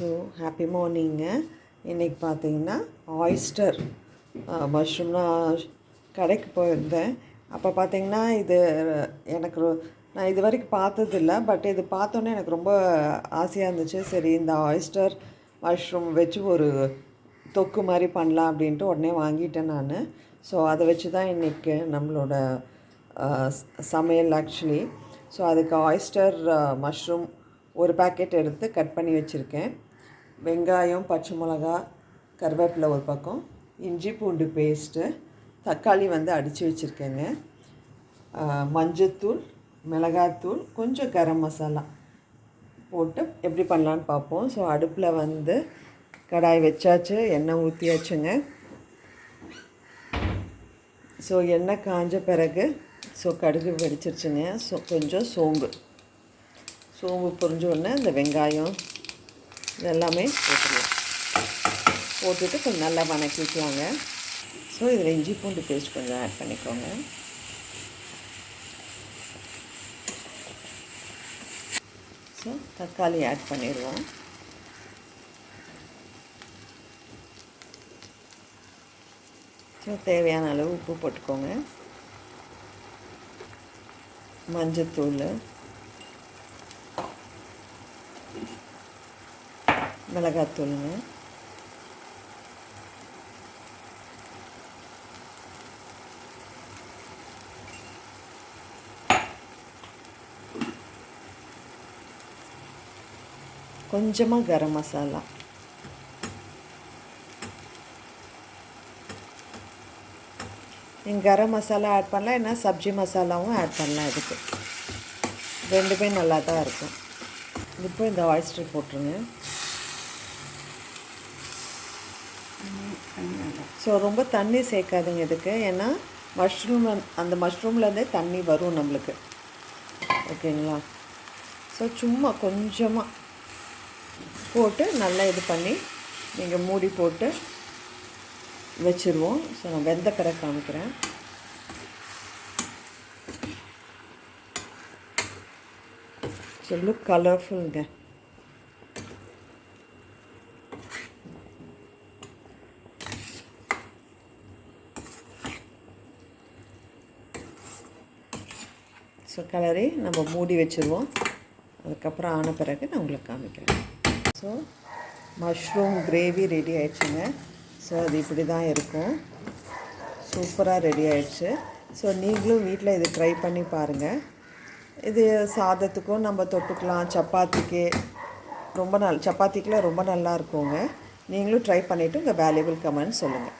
So happy மார்னிங்க இன்றைக்கி பார்த்தீங்கன்னா oyster மஷ்ரூம்னா கடைக்கு போயிருந்தேன். அப்போ பார்த்தீங்கன்னா இது எனக்கு நான் இது வரைக்கும் பார்த்ததில்ல. பட் இது பார்த்தோன்னே எனக்கு ரொம்ப ஆசையாக இருந்துச்சு. சரி இந்த ஆயிஸ்டர் மஷ்ரூம் வச்சு ஒரு தொக்கு மாதிரி பண்ணலாம் அப்படின்ட்டு உடனே வாங்கிட்டேன் நான். ஸோ அதை வச்சு தான் இன்றைக்கி நம்மளோட சமையல் ஆக்சுவலி ஸோ அதுக்கு ஆயிஸ்டர் மஷ்ரூம் ஒரு பேக்கெட் எடுத்து கட் பண்ணி வச்சுருக்கேன். வெங்காயம் பச்சை மிளகா கருவேப்பிலை ஒரு பக்கம் இஞ்சி பூண்டு பேஸ்ட்டு தக்காளி வந்து அடித்து வச்சுருக்கேங்க. மஞ்சத்தூள் மிளகாத்தூள் கொஞ்சம் கரம் மசாலா போட்டு எப்படி பண்ணலான்னு பார்ப்போம். ஸோ அடுப்பில் வந்து கடாய் வச்சாச்சு எண்ணெய் ஊற்றியாச்சுங்க ஸோ எண்ணெய் காஞ்ச பிறகு ஸோ கடுகு வெடிச்சிருச்சுங்க. ஸோ கொஞ்சம் சோம்பு. சோம்பு பொரிஞ்ச உடனே இந்த வெங்காயம் இதெல்லாமே போட்டுருவோம் போட்டுட்டு கொஞ்சம் நல்லா வணக்கிக்கலாங்க ஸோ இதில் இஞ்சி பூண்டு பேஸ்ட் கொஞ்சம் ஆட் பண்ணிக்கோங்க. ஸோ தக்காளி ஆட் பண்ணிடுவோம். ஸோ தேவையான அளவு உப்பு போட்டுக்கோங்க. மஞ்சத்தூள். மிளகாத்தூளுங்க. கொஞ்சமாக கரம் மசாலா. நீங்கள் கரம் மசாலா ஆட் பண்ணலாம் ஏன்னா சப்ஜி மசாலாவும் ஆட் பண்ணலாம் இதுக்கு. ரெண்டுமே நல்லா தான் இருக்கும். இப்போ இந்த ஆயிஸ்டர் போட்டுருங்க. ஸோ ரொம்ப தண்ணி சேர்க்காதீங்க இதுக்கு. ஏன்னா மஷ்ரூம் அந்த மஷ்ரூம்லேருந்தே தண்ணி வரும் நம்மளுக்கு. ஓகேங்களா? ஸோ சும்மா கொஞ்சமாக போட்டு நல்லா இது பண்ணி நீங்கள் மூடி போட்டு வச்சுருவோம். ஸோ நான் வெந்த பிறகு காமிக்கிறேன் ஸோ லுக் கலர்ஃபுல்ங்க ஸோ கலரை நம்ம மூடி வச்சுருவோம். அதுக்கப்புறம் ஆன பிறகு நான் உங்களுக்கு காமிக்கிறேன். ஸோ மஷ்ரூம் கிரேவி ரெடி ஆயிடுச்சுங்க. ஸோ அது இப்படி தான் இருக்கும். சூப்பராக ரெடி ஆயிடுச்சு. ஸோ நீங்களும் வீட்டில் இது ட்ரை பண்ணி பாருங்கள் இது சாதத்துக்கும் நம்ம தொட்டுக்கலாம். சப்பாத்திக்கு ரொம்ப நல் சப்பாத்திக்கெலாம் ரொம்ப நல்லா இருக்குங்க. நீங்களும் ட்ரை பண்ணிவிட்டு உங்கள் வேல்யூபிள் கமெண்ட் சொல்லுங்கள்